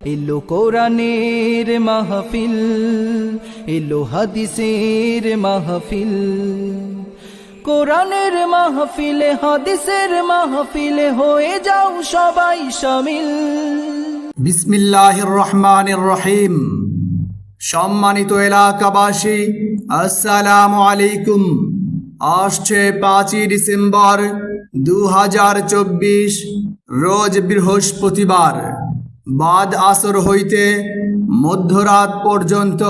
এলো কোরআনের মাহফিল, এলো হাদিসের মাহফিল। কোরআনের মাহফিলে, হাদিসের মাহফিলে, হয়ে যাও সবাই শামিল বিসমিল্লাহির রহমানির রহিম। সম্মানিত এলাকাবাসী, আসসালামু আলাইকুম। আসছে পাঁচই ডিসেম্বর দু হাজার চব্বিশ, রোজ বৃহস্পতিবার। বাদ আসর হইতে মধ্যরাত পর্যন্ত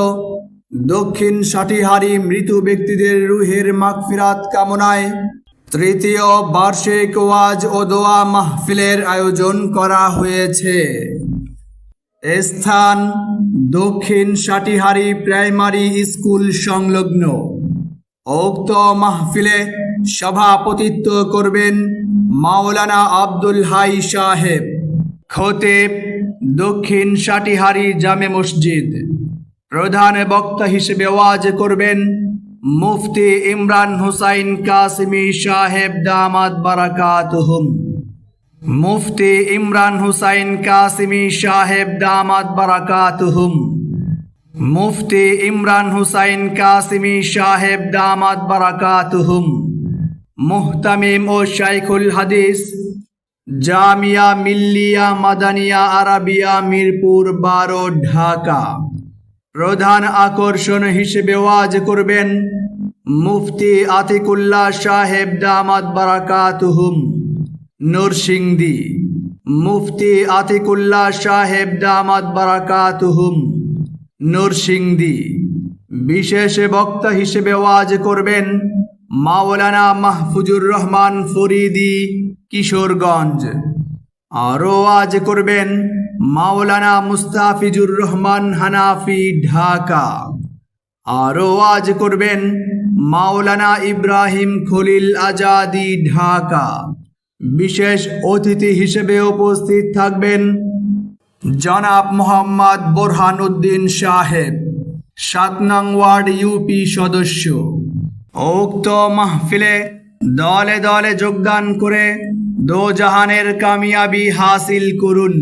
দক্ষিণ সাটিহারি মৃত ব্যক্তিদের রুহের মাগফিরাত কামনায় তৃতীয় বার্ষিক ওয়াজ ও দোয়া মাহফিলের আয়োজন করা হয়েছে। স্থান দক্ষিণ সাটিহারি প্রাইমারি স্কুল সংলগ্ন। উক্ত মাহফিলে সভাপতিত্ব করবেন মাওলানা আব্দুল হাই সাহেব। খতিব দক্ষিণ সাটিহারি জামে মসজিদ। প্রধান বক্তা হিসেবে ওয়াজ করবেন মুফতি ইমরান হুসাইন কাসিমি সাহেব দামাদ বারাকাতুহুম। মুফতি ইমরান হুসাইন কাসিমি সাহেব দামাদ বারাকাতুহুম। মুফতি ইমরান হুসাইন কাসিমি সাহেব দামাদ বারাকাতুহুম। মুহতামিম ও শাইখুল হাদিস জামিয়া, মিল্লিয়া, মাদানিয়া, আরাবিয়া, মিরপুর, বারো, ঢাকা। প্রধান আকর্ষণ হিসেবে ওয়াজ করবেন মুফতি আতিকুল্লাহ সাহেব দামাদ বারাকাতুহুম নরসিংদী। মুফতি আতিকুল্লাহ সাহেব দামাদ বারাকাতুহুম নরসিংদী। বিশেষ বক্তা হিসেবে ওয়াজ করবেন মাওলানা মাহফুজুর রহমান ফরিদি, কিশোরগঞ্জ। আরও ওয়াজ করবেন মাওলানা মুস্তাফিজুর রহমান হানাফি, ঢাকা। আরও ওয়াজ করবেন মাওলানা ইব্রাহিম খলিল আজাদি, ঢাকা। বিশেষ অতিথি হিসেবে উপস্থিত থাকবেন জনাব মোহাম্মদ বোরহান উদ্দিন সাহেব সাত নং ওয়ার্ড ইউপি সদস্য। উক্ত মাহফিলে দলে দলে যোগদান করে দো জাহানের কামিয়াবি হাসিল করুন।